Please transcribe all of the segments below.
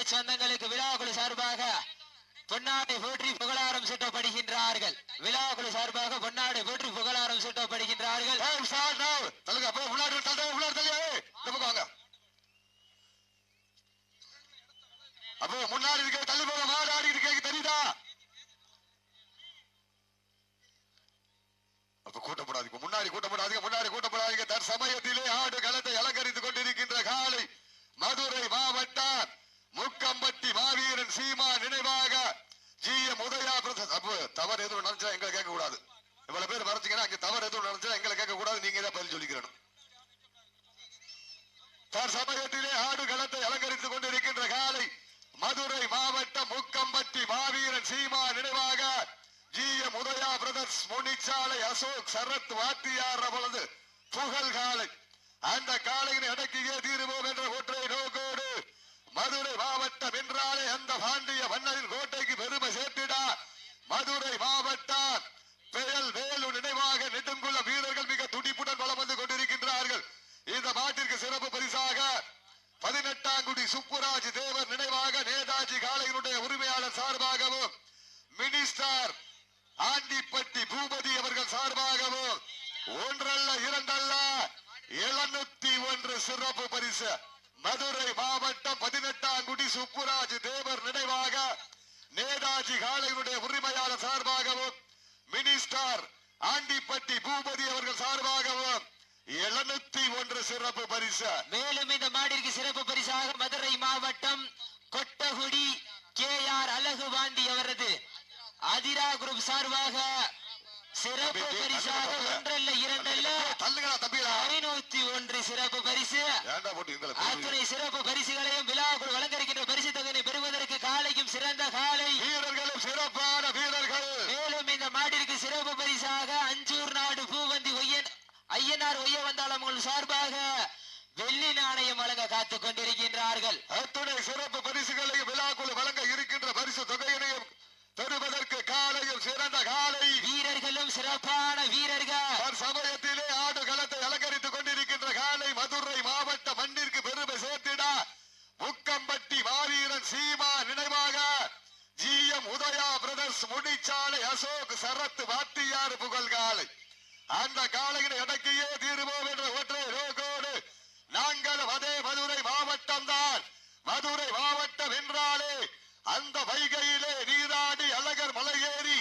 அன்பு சொந்தங்களுக்கு விழாக்குழு சார்பாக பொன்னாடை போற்றி புகழாரம் சூட்டப்படுகின்றார்கள். விழாக்குழு சார்பாக பொன்னாடை போற்றி புகழாரம் சூட்டப்படுகின்றார்கள். அப்போ முன்னாடி தள்ளு முன்னாடி அப்போ முன்னாடி இருக்க தள்ளி போக மாடு ஆடி இருக்க தெரியுதா? அப்ப கூட்டப்படாதீங்க முன்னாடி கூட்டப்படாதீங்க முன்னாடி கூட்டப்படாதீங்க. தற்சமயத்திலே ஆடு களத்தை அலங்கரித்துக் கொண்டிருக்கின்ற காலை மதுரை மாவட்டம் முக்கம்பட்டி மாவீரன் சீமா நினைவாக ஜி எம் உதயா பிரதேஷ் தவறு எதுவும் நினைச்சா எங்களை கேட்க கூடாது இவ்வளவு பேர் மறைச்சிங்கன்னா அங்க தவறு எதுவும் நினைச்சா எங்களை கேட்க கூடாது நீங்க தான் பதில் சொல்லிக்கிறணும். தற்சமயத்திலே ஆடு களத்தை அலங்கரித்துக் கொண்டிருக்கின்ற காலை மதுரை மாவட்டம் முக்கம்பட்டி மாவீரன் சீமா நினைவாக G M Udaya brothers Munichalai Ashok Sarath வாத்தியார் பொழுது புகழ் காலை அந்த காலையினை அடக்கியே தீருவோம் என்ற ஒற்றை மதுரை மாவட்டம் என்றாலே அந்த பாண்டிய மன்னரின் கோட்டைக்கு பெருமை சேர்த்திடா. மதுரை மாவட்டம் பெயல் வேலு நினைவாக நெடுங்குள்ள வீரர்கள் மிக துடிப்புடன் வளம் வந்து கொண்டிருக்கின்றார்கள். இந்த மாட்டிற்கு சிறப்பு பரிசாக பதினெட்டாம் குடி சுப்புராஜ் தேவர் நினைவாக நேதாஜி காலையினுடைய உரிமையாளர் சார்பாகவும் மினிஸ்டர் ஆண்டிப்பட்டி பூபதி அவர்கள் சார்பாகவும் ஒன்றல்ல இரண்டல்ல எழுநூத்தி ஒன்று சிறப்பு பரிசு. மதுரை மாவட்டம் பதினெட்டாம் குடி சுப்புராஜ் தேவர் நினைவாக நேதாஜி காலையினுடைய உரிமையாளர் சார்பாகவும் மினிஸ்டர் ஆண்டிப்பட்டி பூபதி அவர்கள் சார்பாகவும் எழுநூத்தி ஒன்று சிறப்பு பரிசு. மேலும் இந்த மாடிற்கு சிறப்பு பரிசாக மதுரை மாவட்டம் கொட்டகுடி கே ஆர் அழகுபாண்டி அவரது அதிரா குரூப் சார்பாக சிறப்பு பரிசாக ஒன்றல்ல இரண்டல்ல தள்ளுங்களா தம்பிகளா ஐநூத்தி ஒன்று சிறப்பு பரிசு. அத்துணை சிறப்பு பரிசுகளையும் விழாக்குள் வழங்கருக்கின்ற பரிசு தொகையை பெறுவதற்கு காலையும் சிறந்த காலை. வீரர்களும் சிறப்பான வீரர்கள். மேலும் இந்த மாட்டிற்கு சிறப்பு பரிசாக அஞ்சூர் நாடு பூவந்தி ஒய்யன் ஐயனார் ஒய்ய வந்தாலும் உங்கள் சார்பாக வெள்ளி நாணயம் வழங்க காத்துக் கொண்டிருக்கின்றார்கள். அத்துணை சிறப்பு பரிசுகளையும் விழாக்குழு வழங்க இருக்கின்ற பரிசு தொகையினையும் பெறுவதற்கு காலையும் சிறந்த காலை. வீரர்களும் சிறப்பான வீரர்கள். சமயத்திலே ஆடு களத்தை அலங்கரித்துக் கொண்டிருக்கின்ற காலை மதுரை மாவட்ட மண்ணிற்கு பெருமை சேர்த்திடா முக்கம்பட்டி மாவீரன் சீமா நினைவாக G M Udaya brothers Mudichalai Ashok Sarath வாத்தியார் புகழ் காலை அந்த காலையினை அடக்கியே தீருவோம் என்ற ஒற்றை நோக்கோடு நாங்கள் அதே மதுரை மாவட்டம் தான் மதுரை மாவட்டம் என்றாலே அந்த வைகையிலே நீராடி அழகர் மலையேறி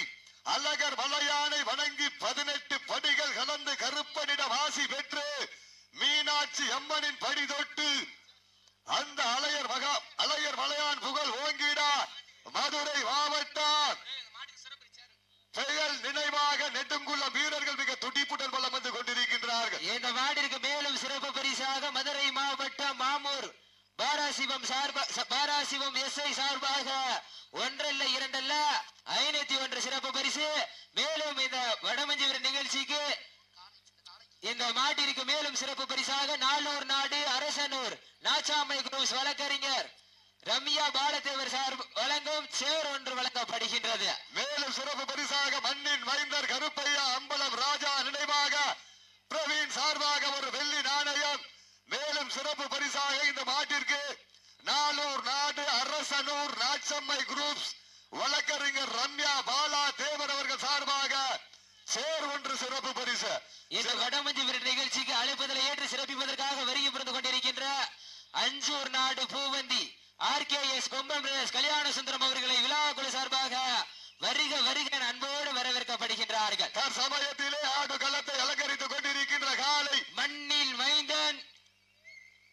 அழகர் மலையானை வணங்கி பதினெட்டு படிகள் கலந்து கருப்பனிட வாசி பெற்று மீனாட்சி அம்மனின் படி தொட்டு அந்த அலையர் மகா அலையர் மலையான் புகழ் ஓங்கிடா மதுரை மாவட்டம் பெயல் நினைவாக நெடுங்குள்ள வீரர்கள் மிக துடிப்புடன் வலம் வந்து கொண்டிருக்கின்றார்கள் இந்த மாட்டிற்கு மேலும் சிறப்பு பரிசாக மதுரை மாவட்டம் மாமூர். பாராசிவம் சார்பா பாராசிவம் எஸ்ஐ சார்பாக ஒன்றல்ல இரண்டல்ல ஐநூத்தி ஒன்று சிறப்பு பரிசு. மேலும் இந்த வடமஞ்சிபுர நிகழ்ச்சிக்கு இந்த மாட்டிற்கு மேலும் சிறப்பு பரிசாக நாலூர் நாடு அரசனூர் நாச்சாமை குரூஸ் வழக்கறிஞர் ரம்யா பாலதேவர் சார் வழங்கும் சேர் ஒன்று வழங்கப்படுகின்றது. மேலும் சிறப்பு பரிசாக மண்ணின் மைந்தர் கருப்பையா அம்பலம் ராஜா நினைவாக பிரவீன் சார்பாக ஒரு வெள்ளி நாணயம் மேலும் சிறப்பு பரிசாக இந்த மாட்டிற்கு நாளூர் நாடு அரசனூர் நாச்சம்மை குரூப்ஸ் வழக்கறிஞர் ரம்யா பாலா தேவர் அவர்கள் சார்பாக சேர் ஒன்று சிறப்பு பரிசு. இந்த வடமஞ்சிபுர நிகழ்ச்சிக்கு அழைப்பதில் ஏற்று சிறப்பிப்பதற்காக வருகை புரிந்து கொண்டிருக்கின்ற அஞ்சூர் நாடு பூவந்தி ஆர்கேஎஸ் கொம்பம் பிரதேஷ் கல்யாண சுந்தரம் அவர்களை விழா குழு சார்பாக வருக வருக அன்போடு வரவேற்கப்படுகின்றார்கள் தற்சமயத்திலே ஆடு களத்தை அலங்கரித்துக் கொண்டிருக்கின்ற காலை மண்ணில் மைந்தன்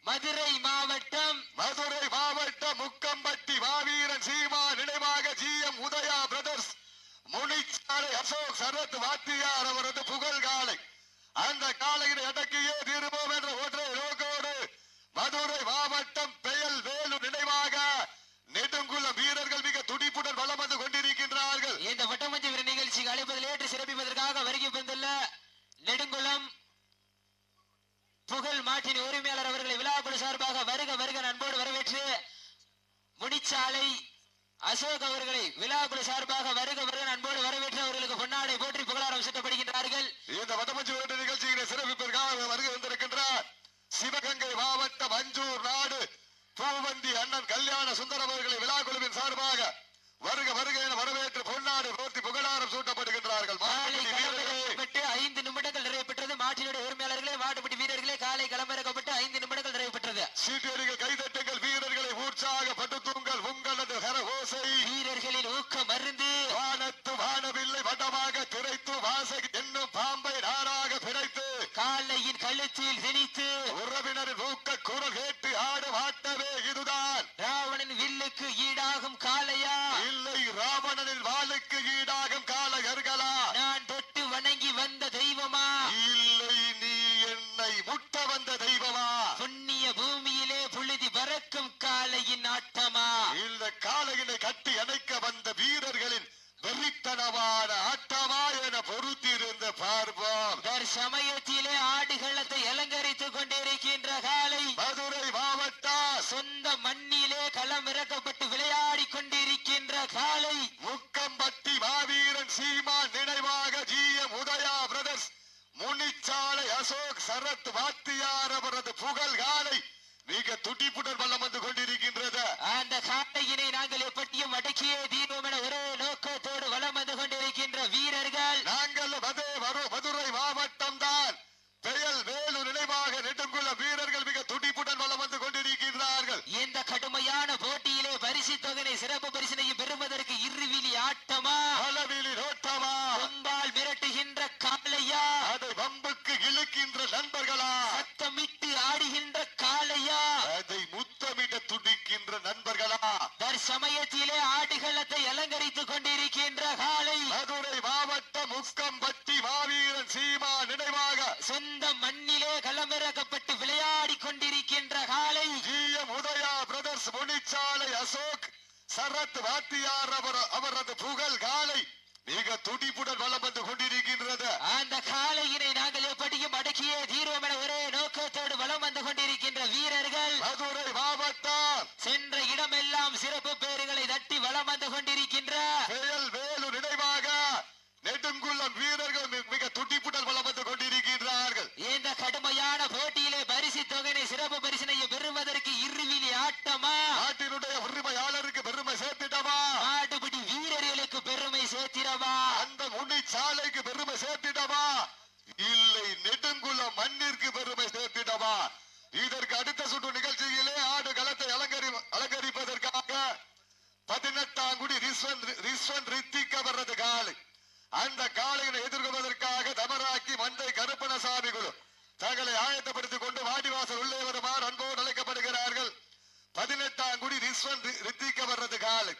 மதுரை மாவட்டம் மதுரை மாவட்டம் முக்கம்பட்டி மாவீரன் சீமா நினைவாக உதயா பிரதர்ஸ் முனிச்சாலை அசோக் சரத் வாத்தியார் அவரது புகழ் காலை. அந்த காலையில் எடக்கியே தீருவோம் என்ற ஒற்றை நோக்கோடு மதுரை மாவட்டம் பெயல் வேலு நினைவாக நெடுங்குள்ள வீரர்கள் மிக துடிப்புடன் வளம் வந்து கொண்டிருக்கின்றார்கள். இந்த வட்டமஞ்சிபுர நிகழ்ச்சிக்கு அழைப்பதில் ஏற்று சிறப்பிப்பதற்காக வருகை வந்துள்ள நெடுங்குளம் புகழ் மாட்டின் உரிமையாளர் அவர்களை விழாக்குழு சார்பாக வருக வருக அன்போடு வரவேற்று முனிச்சாலை அசோக் அவர்களை விழாக்குழு சார்பாக வருக வருக அன்போடு வரவேற்று அவர்களுக்கு பொன்னாடை போற்றி புகழாரம் சூட்டப்படுகின்றார்கள். இந்த வடமஞ்சு வேட்டு நிகழ்ச்சியினை சிறப்பிப்பதற்காக வருகை வந்திருக்கின்றார் சிவகங்கை மாவட்டம் அஞ்சூர் நாடு. பூவந்தி அண்ணன் கல்யாண சுந்தரம் அவர்களை விழா குழுவின் சார்பாக வருக வருக என வரவேற்று பொன்னாடு போர்த்தி புகழாரம் சூட்டப்படுகின்றார்கள். ஐந்து நிமிடங்கள் நிறைவேற்றது மாட்டினுடைய உரிமையாளர்களே மாட்டுப்பட்டி வீரர்களே காலை களமிறக்கப்பட்டு கழுத்தில் திணித்து உறவினரின் ஊக்க குரல் கேட்டு ஆடும் ஆட்டமே இதுதான். ராவணன் வில்லுக்கு ஈடாகும் காளையா? இல்லை ராவணனின் வாளுக்கு ஈடாகும் காளையர்களா? நான் தொட்டு வணங்கி வந்த தெய்வமா? இல்லை நீ என்னை முட்ட வந்த தெய்வமா? புண்ணிய பூமியிலே புழுதி பறக்கும் காளையின் ஆட்டமா? இந்த காளையினை கட்டி அணைக்க வந்த வீரர்களின் வெறித்தனமான ஆட்டமா என பொறுத்திருந்து பார்ப்போம். தற்சமயத்திலே ஆடுகளத்தை அலங்கரித்துக் கொண்டிருக்கின்ற காலை மதுரை மாவட்ட சொந்த மண்ணிலே களம் இறக்கப்பட்டு விளையாடி கொண்டிருக்கின்ற காலை முக்கம்பட்டி மாவீரன் சீமா நினைவாக G M Udaya brothers Munichalai Ashok Sarath வாத்தியார் அவரது புகழ் காலை மிக துடிப்புடன் வல்லம் வந்து கொண்டிருக்கின்றது. அந்த காளையினை நாங்கள் எப்படியும் அடக்கியே தீர்வோம் என ஒரே நோக்கத்தோடு வலம் வந்து கொண்டிருக்கின்ற வீரர்கள் மதே வரு- மதுரை மாவட்டம் தான் பெயல் வேலு நினைவாக நெடுங்குள்ள வீரர்கள் மிக துடிப்புடன் வலம் வந்து கொண்டிருக்கின்றார்கள். இந்த கடுமையான போட்டியிலே பரிசு தொகை சிறப்பு பரிசினையும் பெறுவதற்கு இருவிழி ஆட்டமா? பலவிலி நோட்டமா? கொம்பால் மிரட்டுகின்ற காளையா? அதை வம்புக்கு இழுக்கின்ற நண்பர்களா? சத்தமிட்டு ஆடுகின்ற காளையா? அதை முத்தமிட துடிக்கின்ற நண்பர்களா? தற்சமயத்திலே ஆடுகளத்தை அலங்கரித்துக் கொண்டிருக்கின்ற காளை. மதுரை முக்கம்பட்டி மாவீரன் சீமா நினைவாக சொந்த மண்ணிலே களமிறக்கப்பட்டு விளையாடி கொண்டிருக்கின்ற காளை ஜிஎம் உதயா பிரதர்ஸ் முனிச்சாலை அசோக் சரத் வாத்தியார் அவர் அவரது புகழ் காலை மிக துடிப்புடன் வலம் வந்து கொண்டிருக்கின்றது. அந்த காளையினை நாங்கள் எப்படியும் அடக்கியே தீர்வோம் என ஒரே நோக்கத்தோடு வலம் வந்து கொண்டிருக்கின்ற வீரர்கள் மதுரை மாவட்டம் சென்ற இடமெல்லாம் சிறப்பு பேறுகளை தட்டி வலம் வந்து கொண்டிருக்கின்ற பெயல் வேலு நினைவாக நெடுங்குள்ளம் வீரர்கள் மி- மிக துடிப்புடன் வலம் வந்து கொண்டிருக்கின்றார்கள் இந்த கடுமையான போட்டியிலே பரிசு தொகையை சிறப்பு பரிசினையும் பெறுவதற்கு இருவிழி ஆட்டமா நாட்டினுடைய உரிமையாளருக்கு பெருமை சேர்த்திடவா மாடுபிடி வீரர்களுக்கு பெருமை சேர்த்திடவா அந்த முனிச்சாலைக்கு பெருமை சேர்த்திடவா இல்லை நெடுங்குளம் மண்ணிற்கு பெருமை சேர்த்திடவா இதற்கு அடுத்த சுற்று நிகழ்ச்சியிலே ஆடு களத்தை அலங்கரி அலங்கரிப்பதற்காக பதினெட்டாம் குடி ரிஸ்வன் ரிஸ்வன் ரித்திக் அவரது காலை அந்த காளையினை எதிர்கொள்வதற்காக தமராக்கி மந்தை கருப்பணசாமி குழு தங்களை ஆயத்தப்படுத்திக் கொண்டு வாடிவாசல் உள்ளே வருமாறு அன்போடு அழைக்கப்படுகிறார்கள் பதினெட்டாம் குடி ரிஸ்வன் ரி- ரித்திக் அவரது காலை.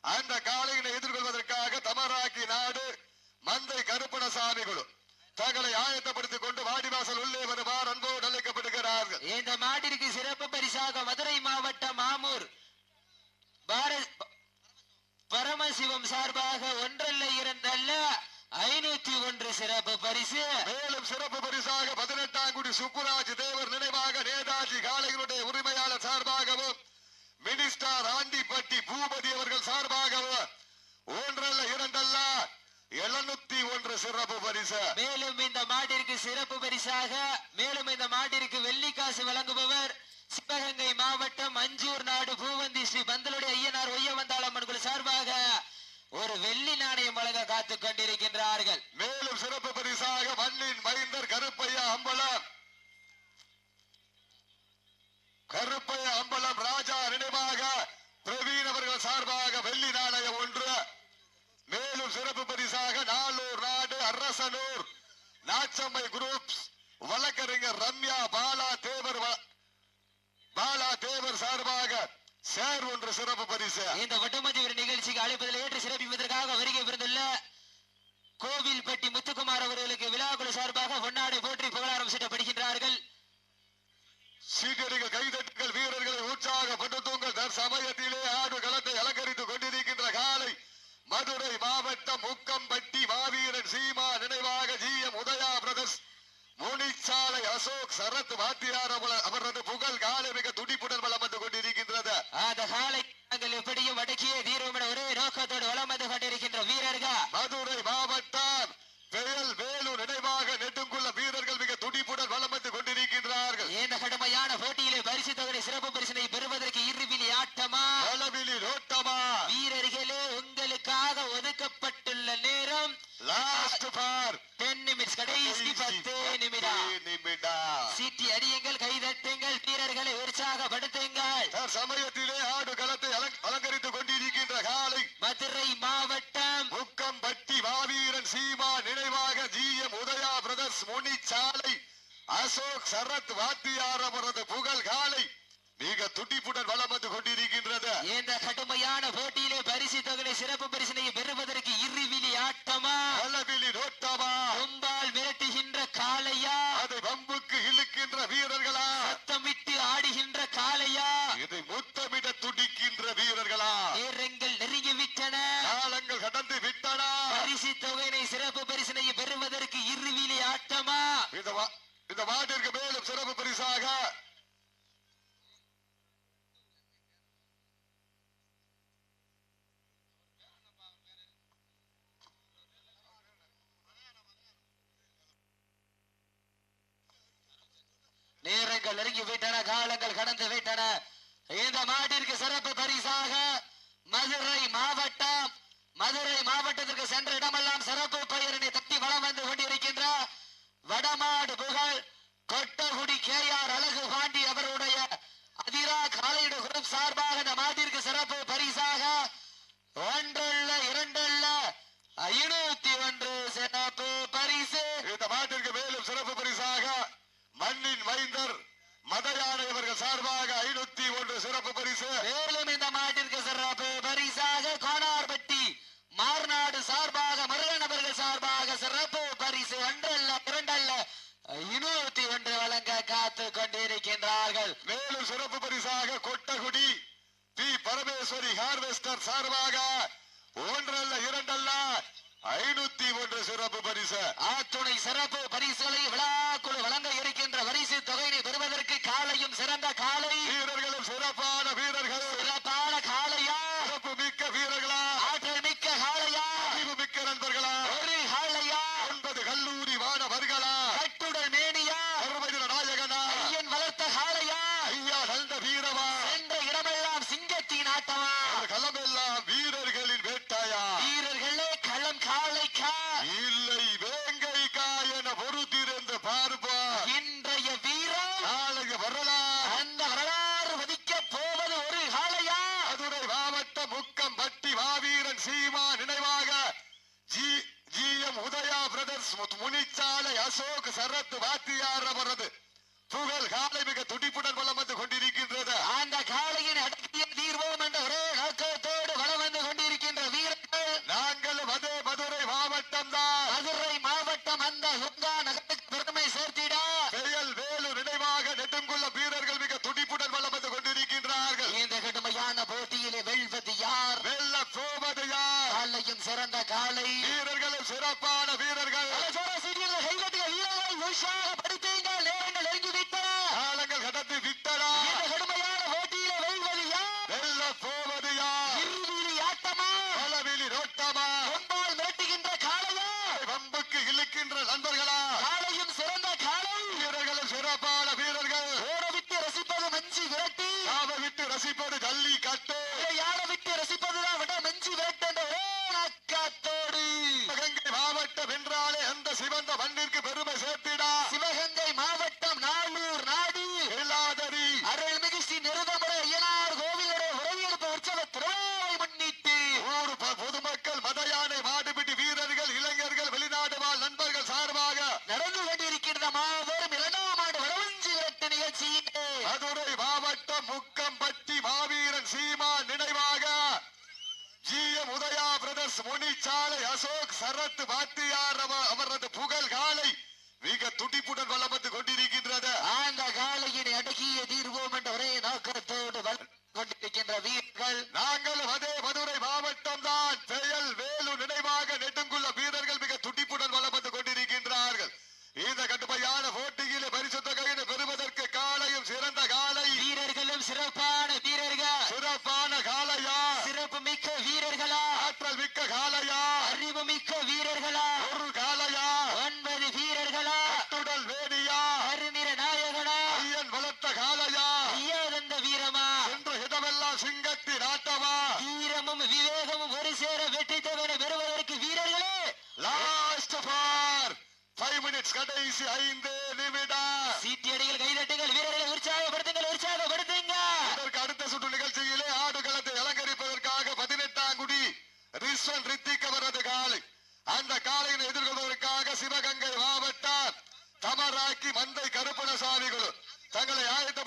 அந்த காளையினை எதிர்கொள்வதற்காக தமராக்கி நாடு மந்தை கருப்பணசாமி குழு தங்களை ஆயத்தப்படுத்திக் கொண்டு வாடிவாசல் உள்ளே வருமாறு அன்போடு அழைக்கப்படுகிறார்கள். இந்த மாட்டிற்கு சிறப்பு பரிசாக மதுரை மாவட்டம் பாரத் பரமசிவம் சார்பாக ஒன்றல்ல இரண்டல்ல ஐநூத்தி ஒன்று சிறப்பு பரிசு. மேலும் சிறப்பு பரிசாக பதினெட்டாம் குடி சுப்புராஜ் தேவர் நினைவாக நேதாஜி காளைகளுடைய உரிமையாளர் சார்பாகவும் மினிஸ்டர் ஆண்டிப்பட்டி பூபதி அவர்கள் சார்பாகவும் ஒன்றல்ல இரண்டல்ல எழுநூத்தி ஒன்று சிறப்பு பரிசு. மேலும் இந்த மாட்டிற்கு சிறப்பு பரிசாக மேலும் இந்த மாட்டிற்கு வெள்ளிக்காசு வழங்குபவர் சிவகங்கை மாவட்டம் அஞ்சூர் நாடு பூவந்தி ஸ்ரீ பந்தலுடைய ஐயனார் ஒய்யவந்தாளம்மன் குழு சார்பாக ஒரு வெள்ளி நாணயம் வழங்க காத்துக் கொண்டிருக்கின்றார்கள். மேலும் சிறப்பு பரிசாக மண்ணின் மைந்தர் கருப்பையா அம்பலம். கருப்பை அம்பலம் ராஜா நினைவாக பிரவீன் அவர்கள் சார்பாக வெள்ளி நாணயம் ஒன்று மேலும் சிறப்பு பரிசாக நாளூர் நாடு அரசனூர் நாச்சம்மை குரூப்ஸ் வழக்கறிஞர் ரம்யா பாலா தேவர் வ- பாலா தேவர் சார்பாக சேர் ஒன்று சிறப்பு பரிசு. இந்த வட்டுமதிவரி நிகழ்ச்சிக்கு அழைப்பதில் ஏற்று சிறப்பிப்பதற்காக வருகை புரிந்துள்ள கோவில்பட்டி முத்துக்குமார் அவர்களுக்கு விழாக்குழு சார்பாக பொன்னாடை போற்றி புகழாரம் சூட்டப்படுகின்றார்கள். சீக்கிரங்கள் கைதட்டுங்கள் வீரர்களை உற்சாகப்படுத்துங்கள். தற்சமயத்திலே ஆடு களத்தை அலங்கரித்துக் கொண்டிருக்கின்ற காலை மதுரை மாவட்டம் முக்கம்பட்டி மாவீரன் சீமா நினைவாக G M Udaya brothers Munichalai Ashok Sarath வாத்தியார் அவரது புகழ் காலை மிக துடிப்புடன் வளம் வந்து கொண்டிருக்கின்றது. அந்த காலை நாங்கள் எப்படியும் அடக்கிய தீர்வோம் என ஒரே நோக்கத்தோடு வளம் வந்து கொண்டிருக்கின்ற வீரர்கள். சரத் வாத்தியார் அவரது புகழ் காலை மிக துடிப்புடன் வளம் வந்து கொண்டிருக்கின்றது. நாட்கள் நெருங்கி விட்டன காலங்கள் கடந்து விட்டன. இந்த மாட்டிற்கு சிறப்பு பரிசாக மதுரை மாவட்டம் மதுரை மாவட்டத்திற்கு சென்ற இடமெல்லாம் சிறப்பு பெயரினை தட்டி வளம் வந்து கொண்டிருக்கின்ற வடமாடு புகழ் சார்பாக ஐநூத்தி ஒன்று சிறப்பு பரிசு. மேலும் இந்த மாட்டிற்கு சிறப்பு பரிசாக கோனார்பட்டி மார்நாடு சார்பாக முருகன் அவர்கள் சார்பாக சிறப்பு பரிசு ஒன்றல்ல இரண்டல்ல இருநூத்தி ஒன்று வழங்க காத்து கொண்டிருக்கின்றார்கள். மேலும் சிறப்பு பரிசாக கொட்டகுடி பி. பரமேஸ்வரி ஹார்வெஸ்டர் சார்பாக ஒன்றல்ல இரண்டல்ல ஐநூத்தி ஒன்று சிறப்பு பரிசு. ஆத்துணை சிறப்பு பரிசுகளை விழா பெரியார் அவரது புகழ் காலை மிக துடிப்புடன் வளம் வந்து கொண்டிருக்கின்றது. அந்த காலையின் அடக்கிய தீர்வோம் என்ற ஒரே நோக்கத்தோடு வளம் வந்து கொண்டிருக்கின்ற வீரர்கள் நாங்கள் அதே மதுரை மாவட்டம் தான். மதுரை மாவட்டம் அந்த சொந்தா நகரத்துக்கு பெருமை சேர்த்திட. செயல் வேலு நினைவாக நெடுங்குள்ள வீரர்கள் மிக துடிப்புடன் வளம் வந்து கொண்டிருக்கின்றார்கள். இந்த கடுமையான போட்டியிலே வெல்வது யார்? வெல்ல போவது யார்? காலையும் சிறந்த காலை வீரர்களும் சிறப்பான வீரர்கள். ஆக்கி மந்தை கருப்பணசாமிகளும் தங்களை ஆயத்த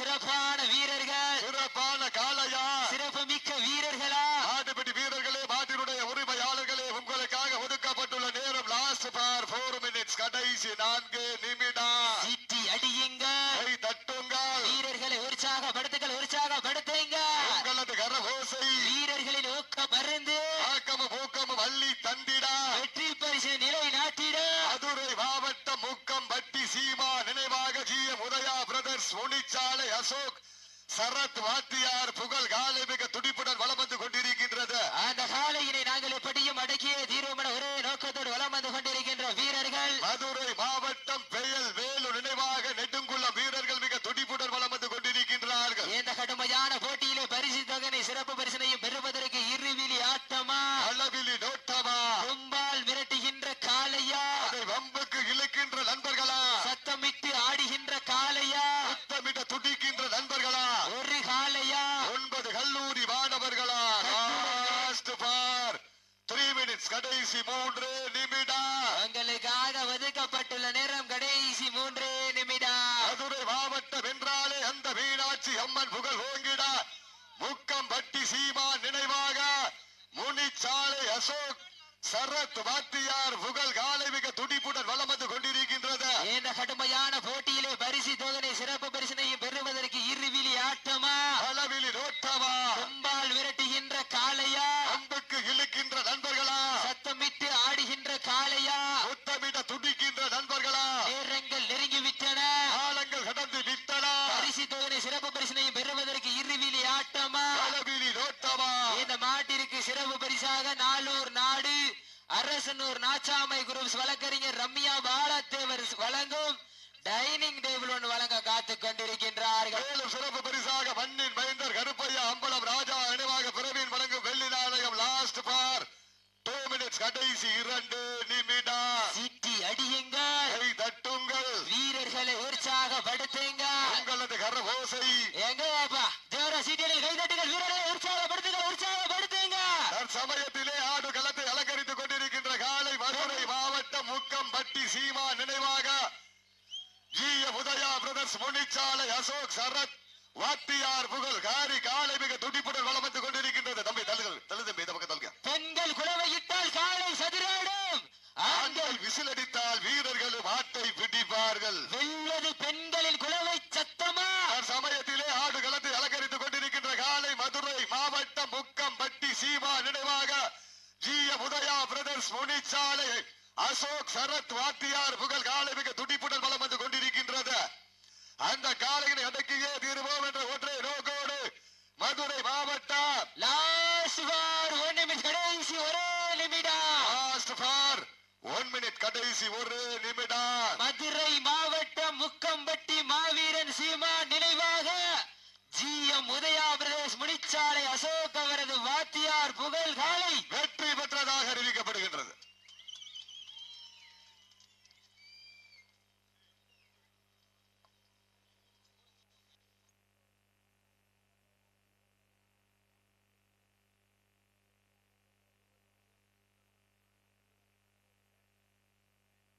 சிறப்பான வீரர்கள். சிறப்பான காளையா. சிறப்பு மிக்க வீரர்களா. மாட்டுப்பட்டி வீரர்களே மாட்டினுடைய உரிமையாளர்களே உங்களுக்காக ஒதுக்கப்பட்டுள்ள நேரம் லாஸ்ட் பார் போர் மினிட்ஸ் கடைசி நான்கு நிமிடம். சீட்டி அடியுங்க கை தட்டுங்கள். வீரர்களை உற்சாகப்படுத்துங்கள் உற்சாகப்படுத்துங்க உங்களது கரகோசை வீரர்களின் ஊக்கம் மருந்து ஆக்கமும் ஊக்கமும் வள்ளி தந்திடா வெற்றி பரிசு நிலை நாட்டிட மதுரை மாவட்டம் முக்கம் பட்டி சீமா நினைவாக G M Udaya brothers Munichalai Ashok Sarath வாத்தியார் புகழ் காலை மிக துடிப்புடன் வலம் வந்து கொண்டிருக்கின்றது அந்த காலையினை நாங்கள் எப்படியும் அடக்கிய தீர்வுமன ஒரே நோக்கத்தோடு வலம் வந்து கொண்டிருக்கின்ற வீரர்கள் மதுரை மாவட்டம் பெயல் வேலு நினைவாக நெடுங்குளம் வீரர்கள் மிக துடிப்புடன் வலம் வந்து கொண்டிருக்கின்றார்கள் இந்த கடுமையான போட்டியிலே பரிசு தொகனை சிறப்பு பரிசனையும் பெறுவதற்கு இருவிழி ஆட்டமா அளவிலி நோட்டமா கும்பால் மிரட்டுகின்ற காளையா அதை வம்புக்கு இழுக்கின்ற நண்பர்களா சத்தமிட்டு ஆடுகின்ற காளையா சுத்தமிட்ட துடிக்கின்ற நண்பர்களா ஒரு காளையா ஒன்பது கல்லூரி மாணவர்களா லாஸ்ட் பார் த்ரீ மினிட்ஸ் கடைசி மூன்று நிமிடம் உங்களுக்காக ஒதுக்கப்பட்டுள்ள நேரம் கடைசி மூன்றே நிமிடம் மதுரை மாவட்டம் என்றாலே அந்த மீனாட்சி அம்மன் புகழ் ஓங்கிட. முக்கம் பட்டி சீமா நினைவாக. முனிச்சாலை அசோக் சரத் வாத்தியார் புகழ் காலை மிக துடிப்புடன் வளம் வந்து கொண்டிருக்கின்றது. இந்த கடுமையான போட்டி பரிசு தொகனை சிறப்பு பரிசனையும் பெறுவதற்கு இருவிழி ஆட்டமா அளவிலி நோட்டமா கும்பால் விரட்டுகின்ற காளையா அம்புக்கு இழுக்கின்ற நண்பர்களா சத்தமிட்டு ஆடுகின்ற காளையா முத்தமிட துடிக்கின்ற நண்பர்களா நேரங்கள் நெருங்கிவிட்டன காலங்கள் கடந்து விட்டனா பரிசு தொகனை சிறப்பு பரிசனையும் பெறுவதற்கு இருவிழி ஆட்டமா அளவிலி நோட்டமா இந்த மாட்டிற்கு சிறப்பு பரிசாக நாளூர் நாடு அரசனூர் நாச்சாமை குரூப்ஸ் வழக்கறிஞர் ரம்யா பாலத்தேவர் வழங்கும் டைனிங் டேபிள் ஒன்று வழங்க காத்துக் கொண்டிருக்கின்றார்கள். சிறப்பு பரிசாக மண்ணின் மைந்தர் கருப்பையா அம்பலம் ராஜா நினைவாக பிறவின் வழங்கும் வெள்ளி நாணயம் லாஸ்ட் பார். டூ மினிட்ஸ் கடைசி இரண்டு நிமிடம். சீட்டி அடியுங்கள். தட்டுங்கள். வீரர்களை உற்சாகப்படுத்துங்க உங்களது கரகோசை. எங்க அப்பா தேவரா சீட்டியில் கைதட்டுங்கள் வீரர்களை உற்சாகப்படுத்துங்க உற்சாகப்படுத்துங்க சமயத்திலே ஆடு களத்தை அலங்கரித்துக் கொண்டிருக்கின்ற காலை மதுரை மாவட்டம் முக்கம் சீமா நினைவாக உதயா பிரதர்ஸ் அசோக் சரத் வாத்தியார் புகழ் காரி காலை மிக துடிப்புடன் வந்து கொண்டிருக்கின்றது. தம்பி தள்ளுகள் தள்ளு தம்பி இந்த பக்கம் தள்ளுங்க. பெண்கள் குலவையிட்டால் காலை சதுராடும். ஆண்கள் விசிலடித்தால் வீரர்களும் ஆட்டை பிடிப்பார்கள். வெல்வது பெண்களின் குலவை சத்தமா? சமயத்திலே ஆடு களத்தை அலங்கரித்துக் கொண்டிருக்கின்ற காலை மதுரை மாவட்டம் முக்கம் பட்டி சீமா நினைவாக ஜி உதயா பிரதர்ஸ் முனிச்சாலை அசோக் சரத் வாத்தியார் புகழ் காலை மிக துடிப்புடன் வலம் வந்து கொண்டிருக்கின்றது. அந்த காலையினை அடக்கியே தீருவோம் என்ற ஒற்றை நோக்கோடு மதுரை மாவட்டம் கடைசி ஒரே நிமிடம். ஒன் மினிட் கடைசி ஒரு நிமிடம்.